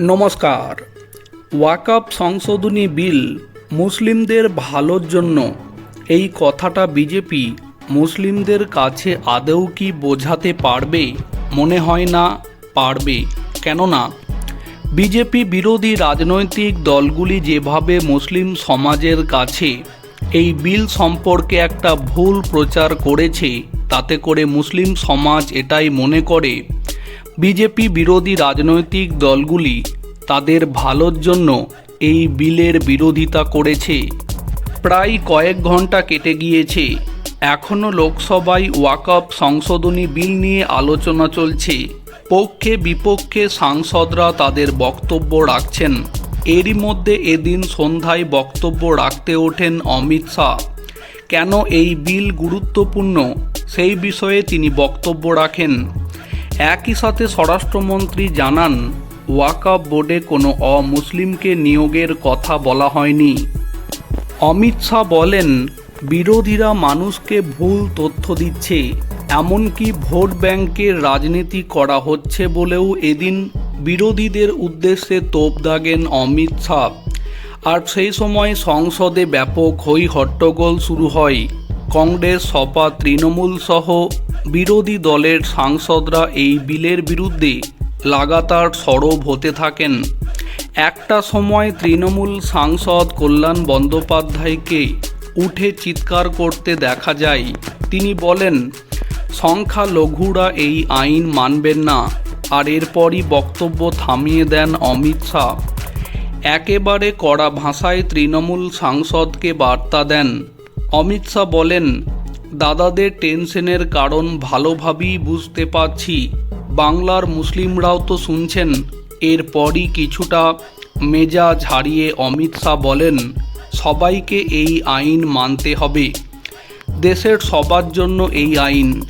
নমস্কার। ওয়াকআপ সংশোধনী বিল মুসলিমদের ভালোর জন্য। এই কথাটা বিজেপি মুসলিমদের কাছে আদৌ কি বোঝাতে পারবে? মনে হয় না পারবে। কেননা, বিজেপি বিরোধী রাজনৈতিক দলগুলি যেভাবে মুসলিম সমাজের কাছে এই বিল সম্পর্কে একটা ভুল প্রচার করেছে, তাতে করে মুসলিম সমাজ এটাই মনে করে বিজেপি বিরোধী রাজনৈতিক দলগুলি তাদের ভালোর জন্য এই বিলের বিরোধিতা করেছে। প্রায় কয়েক ঘণ্টা কেটে গিয়েছে। এখনও লোকসভায় ওয়াকআপ সংশোধনী বিল নিয়ে আলোচনা চলছে। পক্ষে বিপক্ষে সাংসদরা তাদের বক্তব্য রাখছেন। এরই মধ্যে এদিন সন্ধ্যায় বক্তব্য রাখতে ওঠেন অমিত শাহ। কেন এই বিল গুরুত্বপূর্ণ? সেই বিষয়ে তিনি বক্তব্য রাখেন। একই সাথে স্বরাষ্ট্রমন্ত্রী জানান, ওয়াকাব বোর্ডে কোনো অমুসলিমকে নিয়োগের কথা বলা হয়নি। অমিত শাহ বলেন, বিরোধীরা মানুষকে ভুল তথ্য দিচ্ছে, এমনকি ভোট ব্যাংকের রাজনীতি করা হচ্ছে বলেও এদিন বিরোধীদের উদ্দেশ্যে তোপ দাগেন অমিত শাহ। আর সেই সময় সংসদে ব্যাপক হই হট্টগোল শুরু হয়। কংগ্রেস সপা তৃণমূল সহ বিরোধী দলের সাংসদরা এই বিলের বিরুদ্ধে লাগাতার সরব হতে থাকেন। একটা সময় তৃণমূল সাংসদ কল্যাণ বন্দ্যোপাধ্যায়কে উঠে চিৎকার করতে দেখা যায়। তিনি বলেন, সংখ্যালঘুরা এই আইন মানবেন না, আর এরপরই বক্তব্য থামিয়ে দেন অমিত শাহ। একেবারে কড়া ভাষায় তৃণমূল সাংসদকে বার্তা দেন। অমিত শাহ বলেন দাদাদের টেনশনের কারণ ভালোভাবেই বুঝতে পারছি। বাংলার মুসলিমরাও তো শুনছেন। এরপরই কিছুটা মেজাজ হারিয়ে অমিত শাহ বলেন, সবাইকে এই আইন মানতে হবে। দেশের সবার জন্য এই আইন।